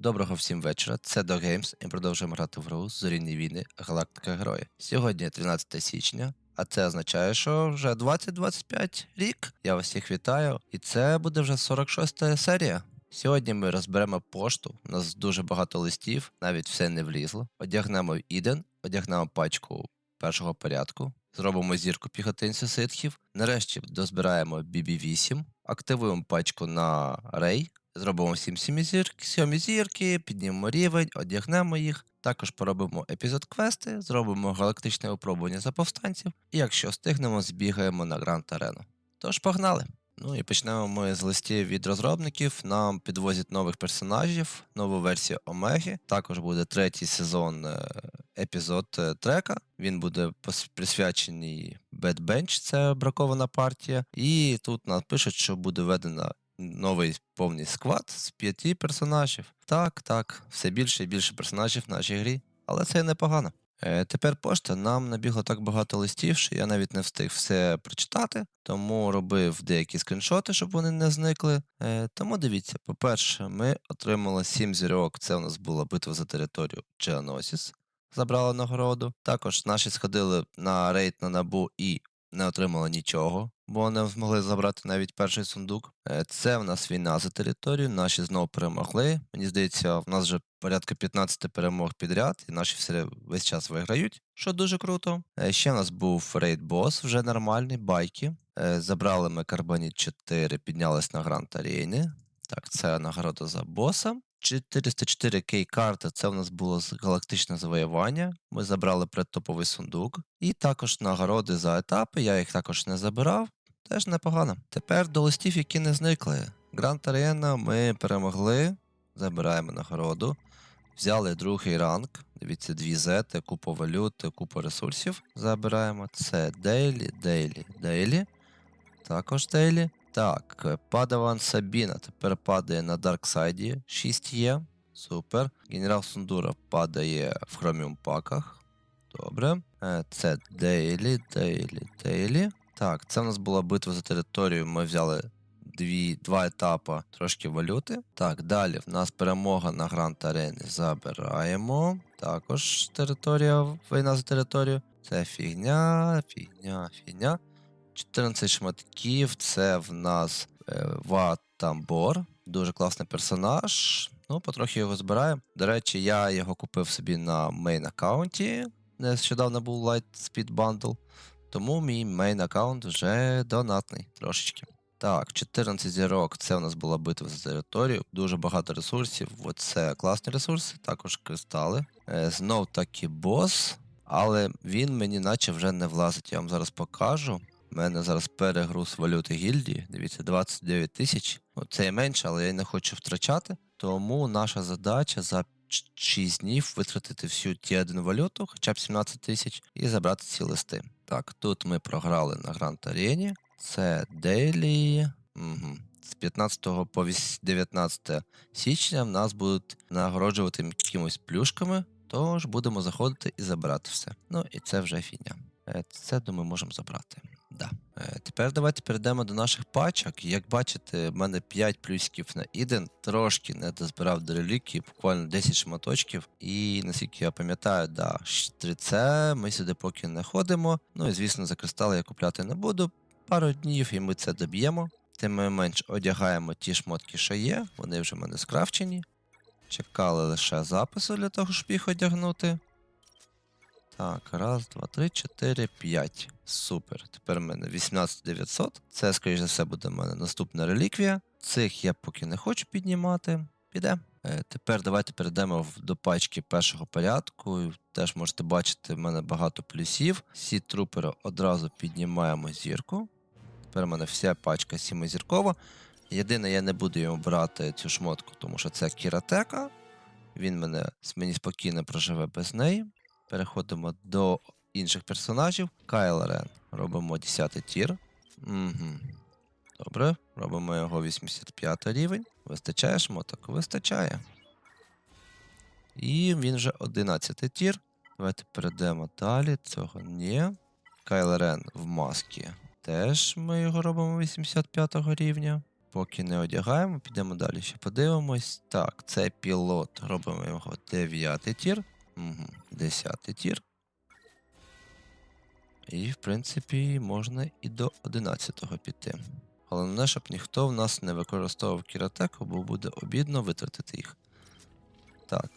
Доброго всім вечора. Це Do Games і продовжуємо грати в гру Зорінні війни Галактика Герої. Сьогодні 13 січня, а це означає, що вже 2025 рік. Я вас всіх вітаю, і це буде вже 46 серія. Сьогодні ми розберемо пошту. У нас дуже багато листів, навіть все не влізло. Одягнемо Іден, одягнемо пачку першого порядку. Зробимо зірку піхотинця ситхів. Нарешті дозбираємо BB8, активуємо пачку на Рей, Зробимо всім сьомі зірки, піднімемо рівень, одягнемо їх. Також поробимо епізод квести, зробимо галактичне випробування за повстанців, і якщо встигнемо, збігаємо на Гранд Арену. Тож погнали! Ну і почнемо ми з листів від розробників. Нам підвозять нових персонажів, нову версію Омеги. Також буде третій сезон е, епізод е, трека. Він буде присвячений Bad Bench, це бракована партія. І тут нам пишуть, що буде введена новий повний склад з п'яти персонажів. Так, так, все більше і більше персонажів в нашій грі, але це непогано. Е, тепер пошта нам набігло так багато листів, що я навіть не встиг все прочитати, тому робив деякі скріншоти, щоб вони не зникли. Е, тому дивіться, по-перше, ми отримали 7 зірок. Це у нас була битва за територію Geonosis, забрали нагороду. Також наші сходили на рейд на набу і не отримали нічого, бо не змогли забрати навіть перший сундук. Е, Це в нас війна за територію. Наші знову перемогли. Мені здається, в нас вже порядка 15 перемог підряд, і наші все весь час виграють, що дуже круто. Е, Ще в нас був рейд бос, вже нормальний, байки. Е, Забрали ми карбоніт 4, піднялись на Гранд Арені. Так, це нагорода за боса. 404 кей карта це в нас було галактичне завоювання. Ми забрали предтоповий сундук. І також нагороди за етапи. Я їх також не забирав. Теж непогано. Тепер до листів, які не зникли. Гранд Арена ми перемогли. Забираємо нагороду. Взяли другий ранг. Дивіться, дві зети, купа валют, купа ресурсів. Забираємо. Це Дейлі, Дейлі, Дейлі. Також Дейлі. Так, Падаван Сабіна тепер падає на Дарксайді. 6 є. Супер. Генерал Сундура падає в хроміум паках. Добре. Е, Це Дейлі, Дейлі, Дейлі. Так, це в нас була битва за територію. Ми взяли дві, два етапи, трошки валюти. Так, далі в нас перемога на Гранд Арені. Забираємо. Також територія, війна за територію. Це фігня, фігня, фігня. 14 шматків. Це в нас е, Ватамбор. Дуже класний персонаж. Ну, потрохи його збираємо. До речі, я його купив собі на мейн аккаунті. Нещодавно був Light Speed Bundle. Тому мій мейн аккаунт вже донатний трошечки. Так, 14 зірок. Це у нас була битва за територію. Дуже багато ресурсів. Оце класні ресурси, також кристали. Е, знов таки бос, але він мені наче вже не влазить. Я вам зараз покажу. У мене зараз перегруз валюти гільдії. Дивіться, 29 тисяч. Ну, це і менше, але я не хочу втрачати. Тому наша задача за 6 днів витратити всю ті один валюту, хоча б 17 тисяч, і забрати ці листи. Так, тут ми програли на Гранд Арені. Це Дейлі. Угу. З 15 по віс- 19 січня в нас будуть нагороджувати якимось плюшками, тож будемо заходити і забирати все. Ну і це вже фігня. Е, Це, думаю, можемо забрати. Да. Е, Тепер давайте перейдемо до наших пачок. Як бачите, в мене 5 плюсиків на Іден, трошки не дозбирав до реліквії, буквально 10 шматочків. І наскільки я пам'ятаю, да, 3C ми сюди поки не ходимо. Ну і звісно, за кристали я купляти не буду. Пару днів і ми це доб'ємо. Тим не менш одягаємо ті шмотки, що є, вони вже в мене скрафчені. Чекали лише запису для того, щоб їх одягнути. Так, раз, два, три, чотири, п'ять. Супер. Тепер в мене 18900. Це, скоріш за все, буде в мене наступна реліквія. Цих я поки не хочу піднімати. Піде. Е, Тепер давайте перейдемо до пачки першого порядку. Теж можете бачити, в мене багато плюсів. Всі трупери одразу піднімаємо зірку. Тепер в мене вся пачка сімизіркова. Єдине, я не буду йому брати цю шмотку, тому що це кіратека. Він мене мені спокійно проживе без неї. Переходимо до інших персонажів. Кайл Рен. Робимо 10 тір. Угу. Добре, робимо його 85 рівень. Вистачає шмоток? Вистачає. І він вже 11 тір. Давайте перейдемо далі. Цього ні. Кайл Рен в маскі. Теж ми його робимо 85 рівня. поки не одягаємо, підемо далі. Ще подивимось. Так, це пілот. Робимо його 9 тір. Угу. 10 тір. І, в принципі, можна і до 11-го піти. Головне, щоб ніхто в нас не використовував кіротеку, бо буде обідно витратити їх. Так.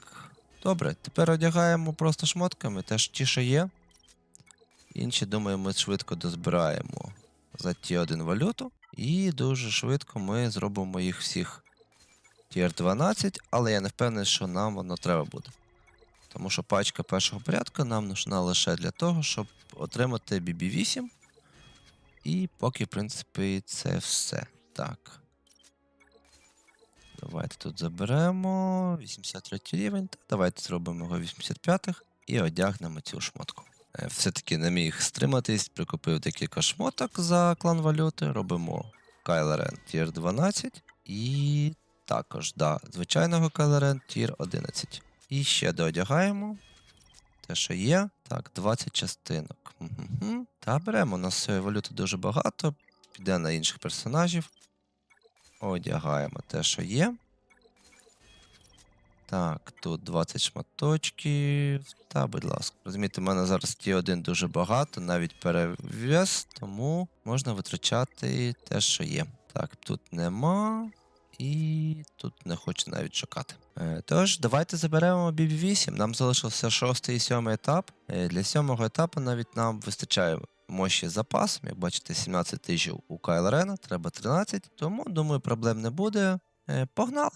Добре, тепер одягаємо просто шмотками, теж ті, що є. Інші, думаю, ми швидко дозбираємо за ті один валюту. І дуже швидко ми зробимо їх всіх тір 12, але я не впевнений, що нам воно треба буде. Тому що пачка першого порядку нам нужна лише для того, щоб отримати BB8. І поки, в принципі, це все. Так. Давайте тут заберемо 83 рівень. Та давайте зробимо його 85-х і одягнемо цю шмотку. Е, Все-таки не міг стриматись, прикупив декілька шмоток за клан валюти. Робимо Кайлерен Тір 12 і також, да, звичайного Кайлерен Тір 11. І ще доодягаємо. Те, що є. Так, 20 частинок. Угу. Та беремо. У нас цієї валюти дуже багато. Піде на інших персонажів. Одягаємо те, що є. Так, тут 20 шматочків. Та, будь ласка. Розумієте, в мене зараз ті один дуже багато, навіть перевес, тому можна витрачати те, що є. Так, тут нема. І тут не хочу навіть шукати. Е, Тож, давайте заберемо BB8. Нам залишився шостий і сьомий етап. Е, Для сьомого етапу навіть нам вистачає мощі запасом. Як бачите, 17 тисяч у Кайл Рена, треба 13. Тому, думаю, проблем не буде. Е, Погнали!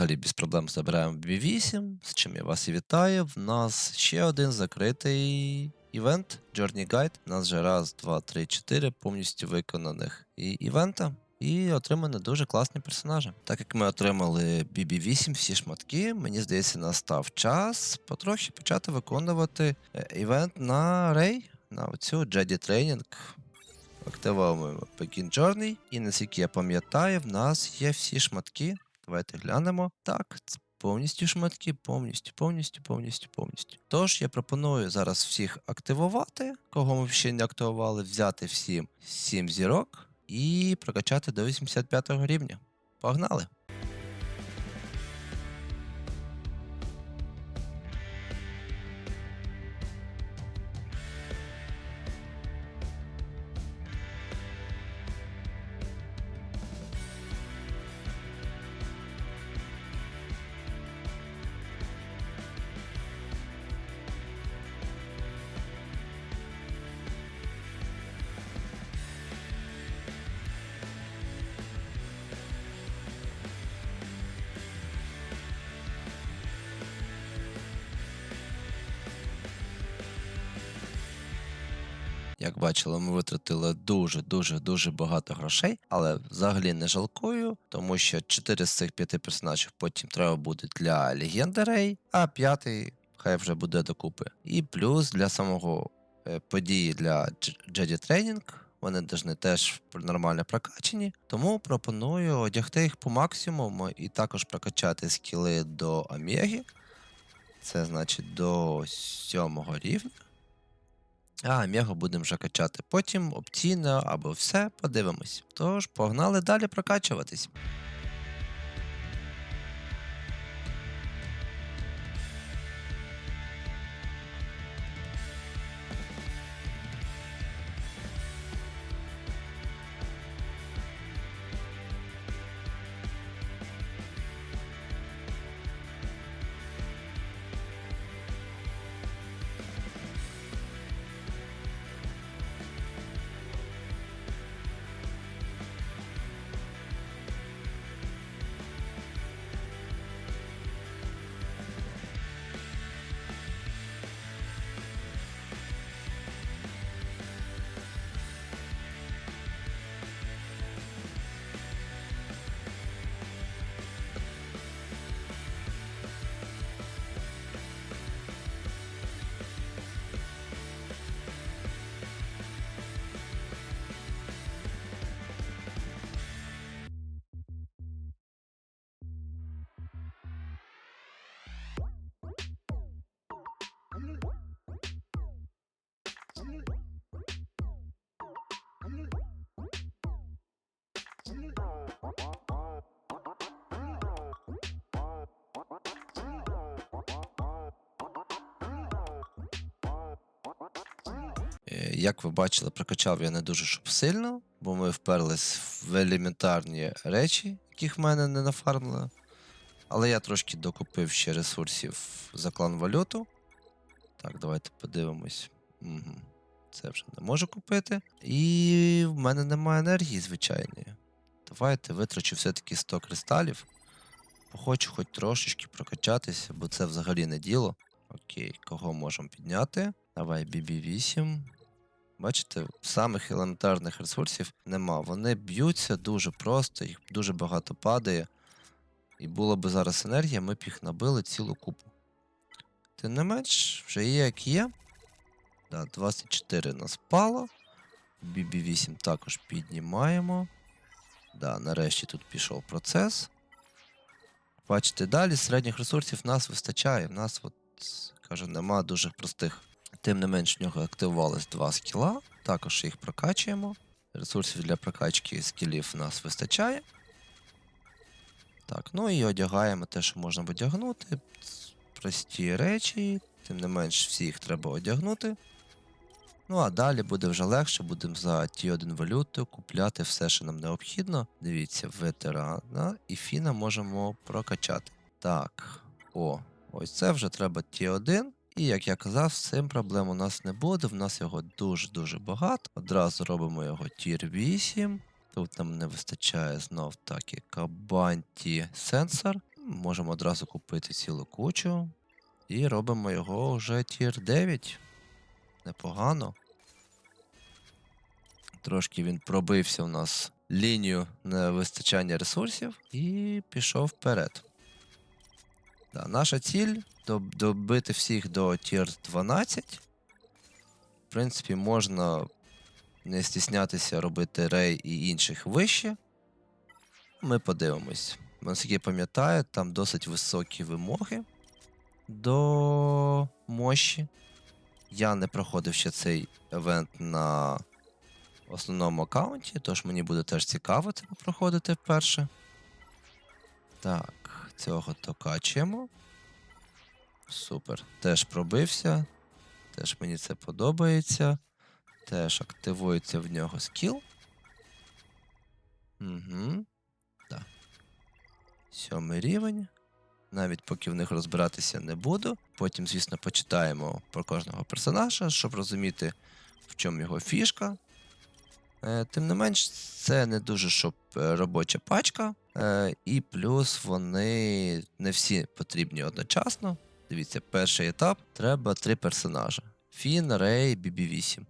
Взагалі без проблем забираємо B8, з чим я вас і вітаю. В нас ще один закритий івент Journey Guide. У нас вже раз, два, три, чотири повністю виконаних і івента. І отримано дуже класні персонажі. Так як ми отримали BB8 всі шматки, мені здається, настав час потрохи почати виконувати е, івент на Рей, на оцю Jedi Training. Активуємо Begin Journey, і наскільки я пам'ятаю, в нас є всі шматки. Давайте глянемо. Так, повністю шматки, повністю, повністю, повністю, повністю. Тож я пропоную зараз всіх активувати, кого ми ще не активували, взяти всім 7 зірок і прокачати до 85 рівня. Погнали! Як бачили, ми витратили дуже дуже багато грошей, але взагалі не жалкую, тому що 4 з цих 5 персонажів потім треба буде для легендарей, а п'ятий хай вже буде докупи. І плюс для самого е, події для Jedi Training. Вони повинні теж нормально прокачені, тому пропоную одягти їх по максимуму і також прокачати скіли до Омеги. Це значить до сьомого рівня. А Омегу будемо вже качати. Потім опційно або все, подивимось. Тож, погнали далі прокачуватись. Е, як ви бачили, прокачав я не дуже щоб сильно, бо ми вперлись в елементарні речі, яких в мене не нафармили. Але я трошки докупив ще ресурсів за клан валюту. Так, давайте подивимось. Угу. Це вже не можу купити. І в мене немає енергії звичайної. Давайте витрачу все-таки 100 кристалів. Хочу хоч трошечки прокачатися, бо це взагалі не діло. Окей, кого можемо підняти? Давай BB8. Бачите, самих елементарних ресурсів нема. Вони б'ються дуже просто, їх дуже багато падає. І була би зараз енергія, ми б їх набили цілу купу. Тим не менш, вже є як є. Да, 24 нас впало. BB8 також піднімаємо. Да, нарешті тут пішов процес. Бачите, далі середніх ресурсів нас вистачає. В нас, от, кажу, нема дуже простих. Тим не менш, в нього активувалось два скіла. Також їх прокачуємо. Ресурсів для прокачки скілів в нас вистачає. Так, ну і одягаємо те, що можна одягнути. Прості речі, тим не менш, всі їх треба одягнути. Ну а далі буде вже легше, будемо за ті 1 валюту купляти все, що нам необхідно. Дивіться, ветерана і фіна можемо прокачати. Так, о, ось це вже треба ті 1 І як я казав, з цим проблем у нас не буде. В нас його дуже-дуже багато. Одразу робимо його тір 8. Тут нам не вистачає знов таки кабанті сенсор. Можемо одразу купити цілу кучу. І робимо його вже тір 9. Непогано. Трошки він пробився у нас лінію невистачання ресурсів і пішов вперед. Да, наша ціль доб- добити всіх до тір 12. В принципі, можна не стіснятися робити рей і інших вище. Ми подивимось. Наскільки пам'ятаю, там досить високі вимоги до мощі. Я не проходив ще цей евент на основному аккаунті, тож мені буде теж цікаво це проходити вперше. Так, цього докачуємо. Супер. Теж пробився. Теж мені це подобається. Теж активується в нього скіл. Угу. Так. Сьомий рівень навіть поки в них розбиратися не буду. Потім, звісно, почитаємо про кожного персонажа, щоб розуміти, в чому його фішка. Е, тим не менш, це не дуже щоб е, робоча пачка, е, і плюс вони не всі потрібні одночасно. Дивіться, перший етап треба три персонажа: Фін, Рей, Бібі 8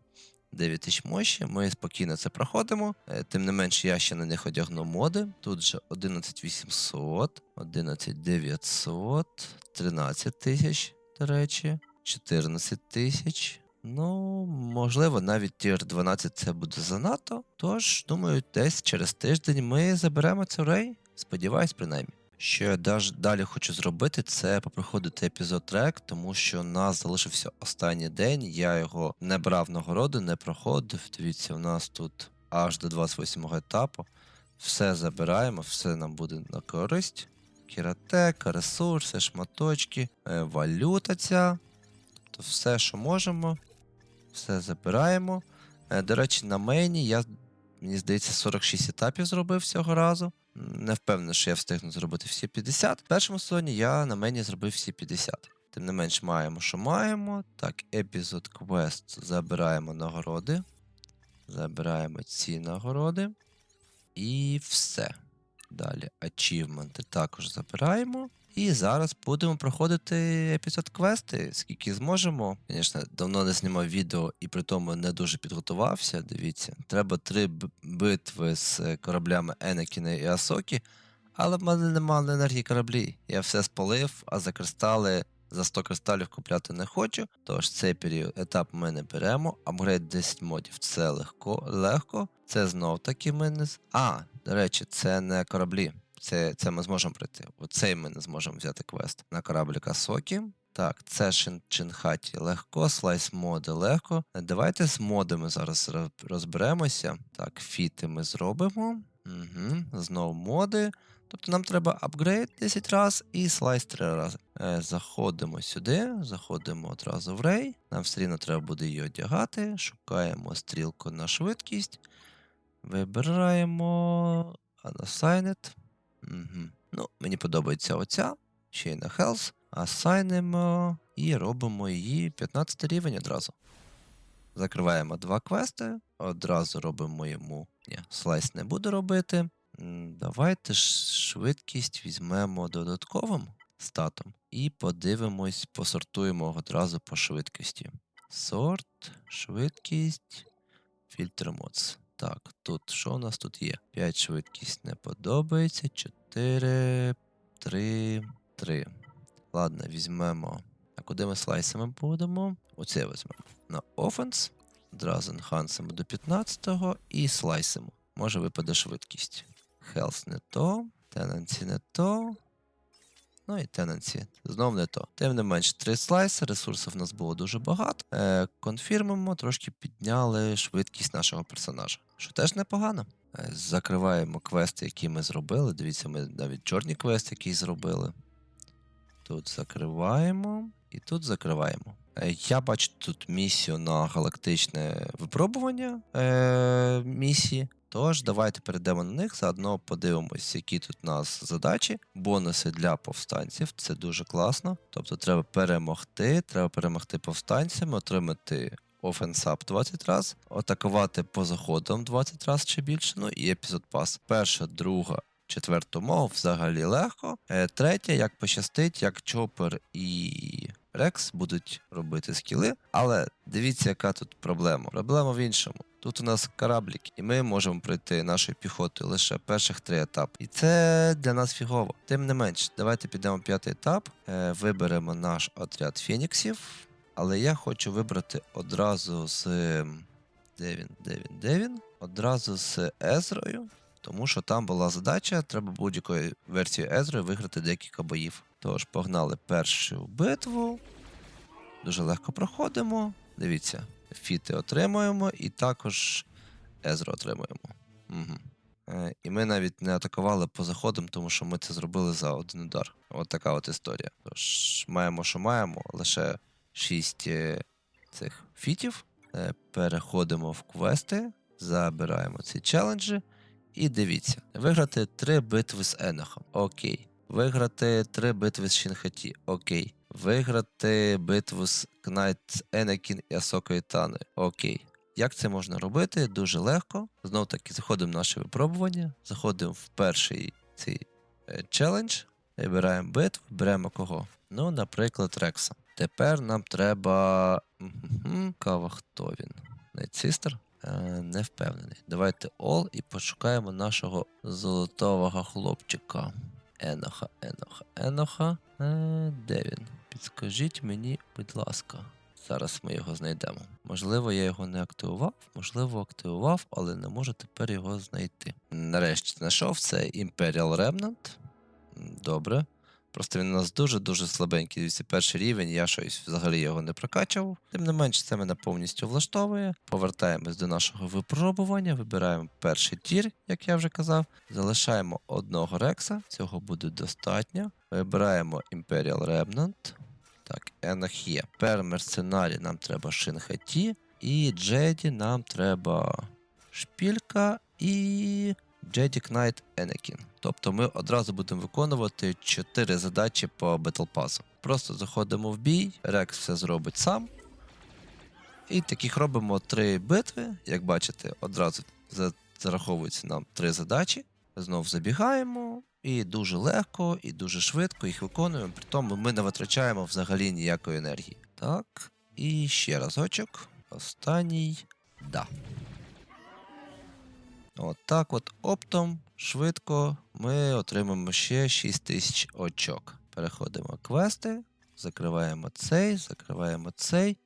9000 мощі. Ми спокійно це проходимо. Е, тим не менше, я ще на них одягну моди. Тут же 11800, 11900, 13000, до речі, 14000. Ну, можливо, навіть тір 12 це буде занадто. Тож, думаю, десь через тиждень ми заберемо цю рей. Сподіваюсь, принаймні. Що я далі хочу зробити, це попроходити епізод трек, тому що у нас залишився останній день. Я його не брав нагороди, не проходив. Дивіться, у нас тут аж до 28 етапу. Все забираємо, все нам буде на користь. Кіратека, ресурси, шматочки, е, валюта ця. Тобто все, що можемо, все забираємо. Е, До речі, на мейні я, мені здається, 46 етапів зробив цього разу. Не впевнений, що я встигну зробити всі 50. В першому сезоні я на мені зробив всі 50. Тим не менш, маємо, що маємо. Так, епізод квест забираємо нагороди. Забираємо ці нагороди. І все. Далі ачівменти також забираємо. І зараз будемо проходити епізод квести, скільки зможемо. Звісно, давно не знімав відео і при тому не дуже підготувався. Дивіться, треба три битви з кораблями Енекіна і Асокі, але в мене немає енергії кораблі. Я все спалив, а за кристали за 100 кристалів купляти не хочу. Тож цей період етап ми не беремо. Апгрейд 10 модів це легко. легко. Це знов таки ми не. А, до речі, це не кораблі. Це, це ми зможемо пройти. Оцей ми не зможемо взяти квест на корабліка Сокі. Так, це Чинхаті легко, слайс моди легко. Давайте з модами зараз розберемося. Так, фіти ми зробимо. Угу. Знов моди. Тобто нам треба апгрейд 10 раз і слайс 3 рази. Е, заходимо сюди, заходимо одразу в рей. Нам все рівно треба буде її одягати. Шукаємо стрілку на швидкість. Вибираємо Unassigned. Угу. Ну, мені подобається оця. Ще й на Health. Асайнемо і робимо її 15 рівень одразу. Закриваємо два квести, одразу робимо йому. Ні, слайс не буду робити. Давайте ж швидкість візьмемо додатковим статом і подивимось, посортуємо одразу по швидкості. Сорт, швидкість, фільтр моц. Так, тут що у нас тут є? 5 швидкість не подобається. 4, 3, 3. Ладно, візьмемо. А куди ми слайсами будемо? Оце візьмемо. На offense. Одразу enhancemo до 15-го і слайсимо. Може випаде швидкість. Health не то, Tenancy не то. Ну і Tenancy знов не то. Тим не менш, три слайси, ресурсів в нас було дуже багато. Е, конфірмимо, трошки підняли швидкість нашого персонажа, що теж непогано. Е, закриваємо квести, які ми зробили. Дивіться, ми навіть чорні квести які зробили. Тут закриваємо і тут закриваємо. Е, Я бачу тут місію на галактичне випробування е, місії. Тож давайте перейдемо на них, заодно подивимось, які тут у нас задачі, бонуси для повстанців. Це дуже класно. Тобто треба перемогти, треба перемогти повстанцями, отримати офенсап 20 раз, атакувати по заходам 20 раз чи більше. Ну і епізод пас. Перша, друга, четверта мова взагалі легко. Е, третя, як пощастить, як Чопер і Рекс будуть робити скіли. Але дивіться, яка тут проблема. Проблема в іншому. Тут у нас кораблік, і ми можемо пройти нашою піхотою лише перших три етапи. І це для нас фігово. Тим не менш, давайте підемо п'ятий етап, е, виберемо наш отряд фініксів. Але я хочу вибрати одразу з. Де він? Де він? Де він? Одразу з Езрою. Тому що там була задача, треба будь-якою версією Езрою виграти декілька боїв. Тож погнали першу битву. Дуже легко проходимо. Дивіться, фіти отримуємо і також Езру отримуємо. Угу. Е, і ми навіть не атакували по заходам, тому що ми це зробили за один удар. От така от історія. Тож маємо, що маємо, лише 6 цих фітів. Е, переходимо в квести, забираємо ці челенджі. І дивіться, виграти три битви з Енохом. Окей. Виграти три битви з Шінхаті. Окей. Виграти битву з Кнайт Енекін і Асокою Таною. Окей. Як це можна робити? Дуже легко. Знов таки заходимо в наше випробування, заходимо в перший цей е, челендж, вибираємо битву, беремо кого? Ну, наприклад, Рекса. Тепер нам треба. Кава, хто він? Найтсістер? Е, не впевнений. Давайте All і пошукаємо нашого золотого хлопчика. Еноха, Еноха, Еноха. Е, де він? Підскажіть мені, будь ласка. Зараз ми його знайдемо. Можливо, я його не активував, можливо, активував, але не можу тепер його знайти. Нарешті знайшов це Imperial Remnant. Добре. Просто він у нас дуже-дуже слабенький. Дивіться, перший рівень, я щось взагалі його не прокачував. Тим не менш, це мене повністю влаштовує. Повертаємось до нашого випробування, вибираємо перший тір, як я вже казав. Залишаємо одного рекса, цього буде достатньо. Вибираємо Imperial Remnant. Так, Енах є. Тепер мерценарі нам треба Шинхаті. І Джеді нам треба шпілька і Джеді Кнайт Енекін. Тобто ми одразу будемо виконувати 4 задачі по Battle. Просто заходимо в бій, Рекс все зробить сам. І таких робимо 3 битви. Як бачите, одразу за- зараховуються нам 3 задачі. Знов забігаємо, і дуже легко, і дуже швидко їх виконуємо. При тому ми не витрачаємо взагалі ніякої енергії. Так, і ще разочок. Останній. Да. От так от оптом, швидко ми отримаємо ще 6000 очок. Переходимо квести, закриваємо цей, закриваємо цей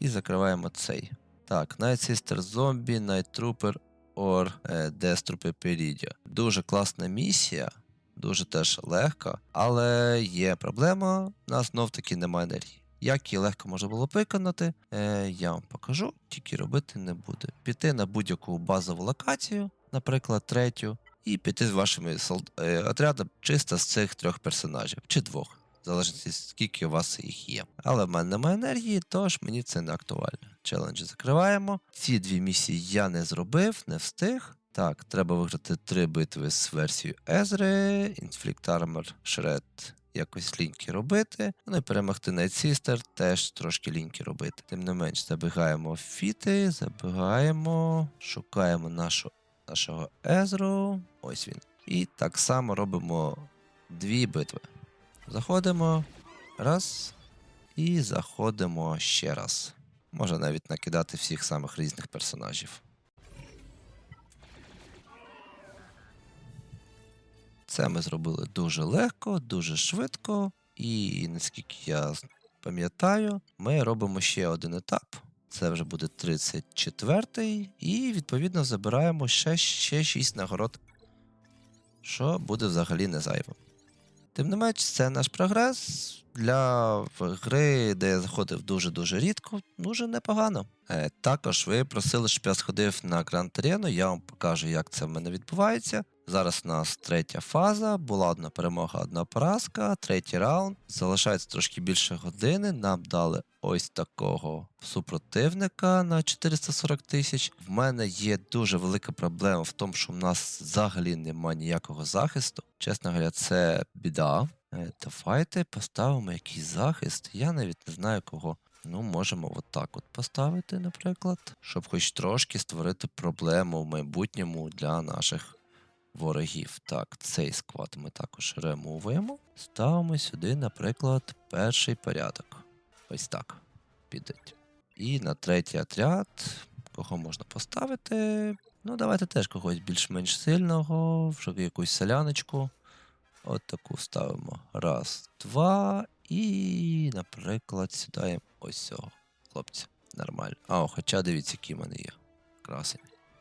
і закриваємо цей. Так, Night Sister Zombie, Night Trooper or е, Death Trooper Peridia. Дуже класна місія, дуже теж легка, але є проблема, у нас знов таки немає енергії. Як її легко можна було виконати, е, я вам покажу, тільки робити не буду. Піти на будь-яку базову локацію, наприклад, третю, і піти з вашими е, отрядом чисто з цих трьох персонажів чи двох. Залежить, скільки у вас їх є. Але в мене немає енергії, тож мені це не актуально. Челенджі закриваємо. Ці дві місії я не зробив, не встиг. Так, треба виграти три битви з версією Езри, Inflict Armor, Shred, якось ліньки робити. Ну і перемогти Sister теж трошки ліньки робити. Тим не менш, забігаємо в фіти, забігаємо, шукаємо нашу, нашого Езру. Ось він. І так само робимо дві битви. Заходимо раз. І заходимо ще раз. Можна навіть накидати всіх самих різних персонажів. Це ми зробили дуже легко, дуже швидко, і наскільки я пам'ятаю, ми робимо ще один етап. Це вже буде 34-й, і відповідно забираємо ще, ще 6 нагород, що буде взагалі не зайво. Тим не менш, це наш прогрес для гри, де я заходив дуже-дуже рідко, дуже непогано. Е, також ви просили, щоб я сходив на Гранд Арену, я вам покажу, як це в мене відбувається. Зараз у нас третя фаза, була одна перемога, одна поразка, третій раунд. Залишається трошки більше години. Нам дали ось такого супротивника на 440 тисяч. В мене є дуже велика проблема в тому, що в нас взагалі немає ніякого захисту. Чесно говоря, це біда. Е, Давайте поставимо якийсь захист. Я навіть не знаю кого. Ну, можемо отак от поставити, наприклад, щоб хоч трошки створити проблему в майбутньому для наших ворогів. Так, цей склад ми також ремовуємо. Ставимо сюди, наприклад, перший порядок. Ось так. Піде. І на третій отряд, кого можна поставити. Ну, давайте теж когось більш-менш сильного, вже якусь селяночку. От таку ставимо. Раз, два. І, наприклад, сідаємо ось цього хлопця. Нормально. А, хоча дивіться, який в мене є. Красень.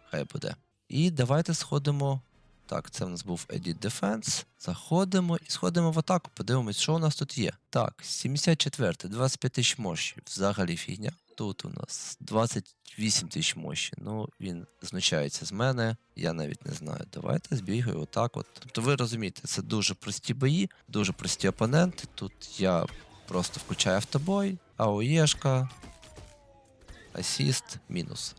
Хай буде. І давайте сходимо. Так, це в нас був Edit Defense. Заходимо і сходимо в атаку, подивимось, що у нас тут є. Так, 74, 25 тисяч мощі. Взагалі фігня. Тут у нас 28 тисяч мощі. Ну, він знущається з мене. Я навіть не знаю. Давайте збігаю отак. от. Тобто ви розумієте, це дуже прості бої, дуже прості опоненти. Тут я просто включаю автобой, АОЄшка, асіст, мінус.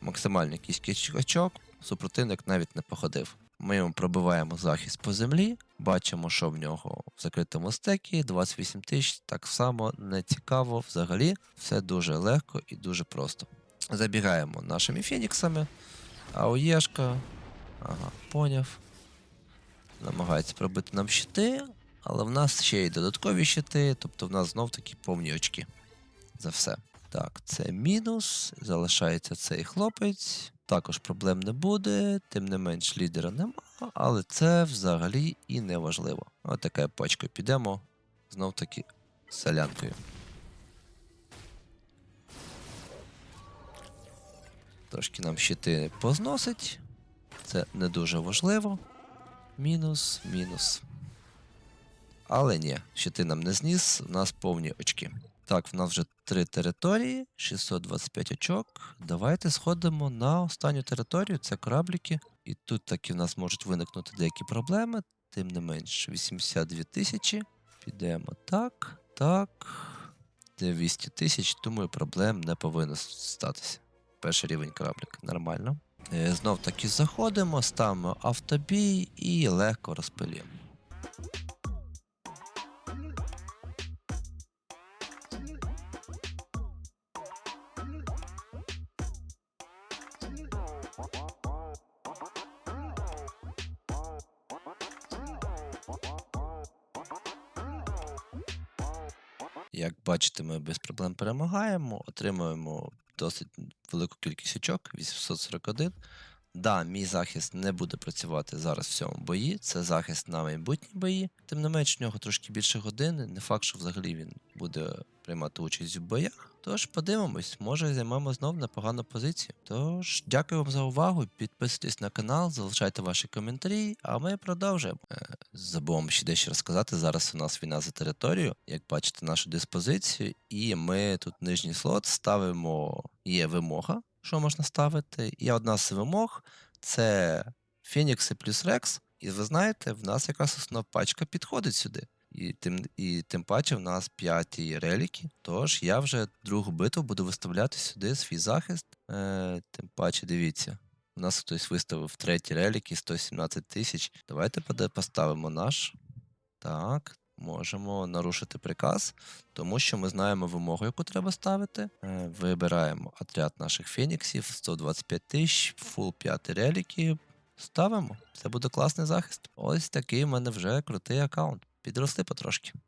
Максимальний кіський очок, супротивник навіть не походив. Ми йому пробиваємо захист по землі, бачимо, що в нього в закритому стекі 28 тисяч, так само не цікаво взагалі. Все дуже легко і дуже просто. Забігаємо нашими феніксами. АОЄшка. Ага, поняв. Намагається пробити нам щити, але в нас ще й додаткові щити, тобто в нас знов таки повні очки. За все. Так, це мінус. Залишається цей хлопець. Також проблем не буде, тим не менш лідера нема, але це взагалі і не важливо. Ось така пачка підемо знов таки селянкою. Трошки нам щити позносить. Це не дуже важливо. Мінус, мінус. Але ні, щити нам не зніс, у нас повні очки. Так, в нас вже три території, 625 очок. Давайте сходимо на останню територію, це корабліки. І тут таки в нас можуть виникнути деякі проблеми, тим не менш 82 тисячі. Підемо так, так. 200 тисяч, думаю, проблем не повинно статися. Перший рівень кораблік, нормально. Е, Знов таки заходимо, ставимо автобій і легко розпилюємо. Бачите, ми без проблем перемагаємо, отримуємо досить велику кількість очок 841. Да, мій захист не буде працювати зараз в цьому бої. Це захист на майбутні бої. Тим не менш, в нього трошки більше години. Не факт, що взагалі він буде приймати участь в боях. Тож подивимось, може займемо знов непогану позицію. Тож дякую вам за увагу. Підписуйтесь на канал, залишайте ваші коментарі, а ми продовжуємо. Забув ще дещо розказати. Зараз у нас війна за територію. Як бачите, нашу диспозицію, і ми тут нижній слот ставимо. Є вимога, що можна ставити. І одна з вимог це Фінікси плюс Рекс. І ви знаєте, в нас якраз основна пачка підходить сюди. І тим, і тим паче в нас п'яті реліки. Тож я вже другу битву буду виставляти сюди свій захист. Е, тим паче, дивіться. У нас хтось виставив треті реліки 117 тисяч. Давайте поставимо наш. Так, можемо нарушити приказ, тому що ми знаємо вимогу, яку треба ставити. Е, Вибираємо отряд наших феніксів 125 тисяч, фул 5 реліки. Ставимо. Це буде класний захист. Ось такий в мене вже крутий аккаунт. Підросли потрошки.